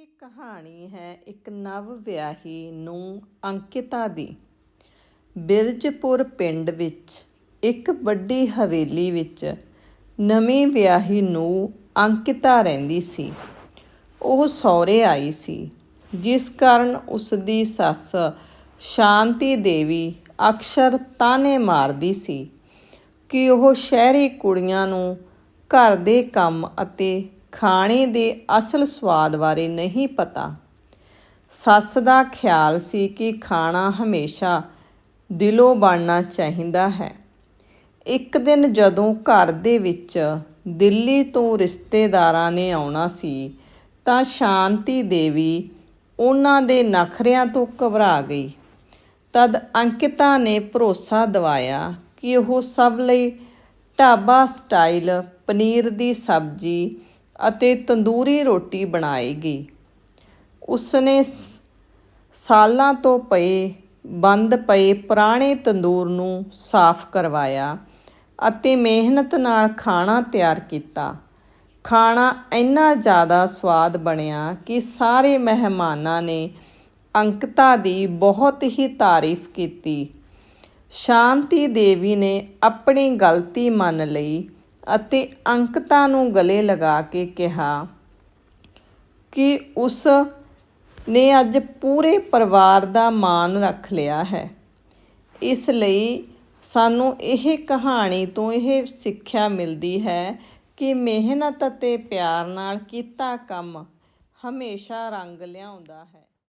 ਇਹ ਕਹਾਣੀ ਹੈ ਇੱਕ ਨਵ ਵਿਆਹੀ ਨੂੰ ਅੰਕਿਤਾ ਦੀ। ਬਿਰਜਪੁਰ ਪਿੰਡ ਵਿੱਚ, ਇੱਕ ਵੱਡੀ ਹਵੇਲੀ ਵਿੱਚ ਨਵੀਂ ਵਿਆਹੀ ਨੂੰ ਅੰਕਿਤਾ ਰਹਿੰਦੀ ਸੀ। ਉਹ ਸਹੁਰੇ ਆਈ ਸੀ, ਜਿਸ ਕਾਰਨ ਉਸ ਦੀ ਸੱਸ ਸ਼ਾਂਤੀ ਦੇਵੀ ਅਕਸਰ ਤਾਨੇ ਮਾਰਦੀ ਸੀ ਕਿ ਉਹ ਸ਼ਹਿਰੀ ਕੁੜੀਆਂ ਨੂੰ ਘਰ ਦੇ ਕੰਮ ਅਤੇ ਖਾਣੇ ਦੇ ਅਸਲ ਸਵਾਦ ਬਾਰੇ ਨਹੀਂ ਪਤਾ। ਸੱਸ ਦਾ ਖਿਆਲ ਸੀ ਕਿ ਖਾਣਾ ਹਮੇਸ਼ਾ ਦਿਲੋਂ ਬਣਨਾ ਚਾਹੀਦਾ ਹੈ। ਇੱਕ ਦਿਨ ਜਦੋਂ ਘਰ ਦੇ ਵਿੱਚ ਦਿੱਲੀ ਤੋਂ ਰਿਸ਼ਤੇਦਾਰਾਂ ਨੇ ਆਉਣਾ ਸੀ, ਤਾਂ ਸ਼ਾਂਤੀ ਦੇਵੀ ਉਹਨਾਂ ਦੇ ਨਖਰਿਆਂ ਤੋਂ ਘਬਰਾ ਗਈ। ਤਦ ਅੰਕਿਤਾ ਨੇ ਭਰੋਸਾ ਦਿਵਾਇਆ ਕਿ ਉਹ ਸਭ ਲਈ ਢਾਬਾ ਸਟਾਈਲ ਪਨੀਰ ਦੀ ਸਬਜ਼ੀ ਅਤੇ ਤੰਦੂਰੀ ਰੋਟੀ ਬਣਾਏਗੀ। ਉਸਨੇ ਸ- ਸਾਲਾਂ ਤੋਂ ਪਏ, ਬੰਦ ਪਏ ਪੁਰਾਣੇ ਤੰਦੂਰ ਨੂੰ ਸਾਫ਼ ਕਰਵਾਇਆ ਅਤੇ ਮਿਹਨਤ ਨਾਲ ਖਾਣਾ ਤਿਆਰ ਕੀਤਾ। ਖਾਣਾ ਇੰਨਾ ਜ਼ਿਆਦਾ ਸਵਾਦ ਬਣਿਆ ਕਿ ਸਾਰੇ ਮਹਿਮਾਨਾਂ ਨੇ ਅੰਕਿਤਾ ਦੀ ਬਹੁਤ ਹੀ ਤਾਰੀਫ ਕੀਤੀ। ਸ਼ਾਂਤੀ ਦੇਵੀ ਨੇ ਆਪਣੀ ਗਲਤੀ ਮੰਨ ਲਈ ਅਤੇ ਅੰਕਤਾ ਨੂੰ ਗਲੇ ਲਗਾ ਕੇ ਕਿਹਾ ਕਿ ਉਸ ਨੇ ਅੱਜ ਪੂਰੇ ਪਰਿਵਾਰ ਦਾ ਮਾਣ ਰੱਖ ਲਿਆ ਹੈ। ਇਸ ਲਈ ਸਾਨੂੰ ਇਹ ਕਹਾਣੀ ਤੋਂ ਇਹ ਸਿੱਖਿਆ ਮਿਲਦੀ ਹੈ ਕਿ ਮਿਹਨਤ ਅਤੇ ਪਿਆਰ ਨਾਲ ਕੀਤਾ ਕੰਮ ਹਮੇਸ਼ਾ ਰੰਗ ਲਿਆਉਂਦਾ ਹੈ।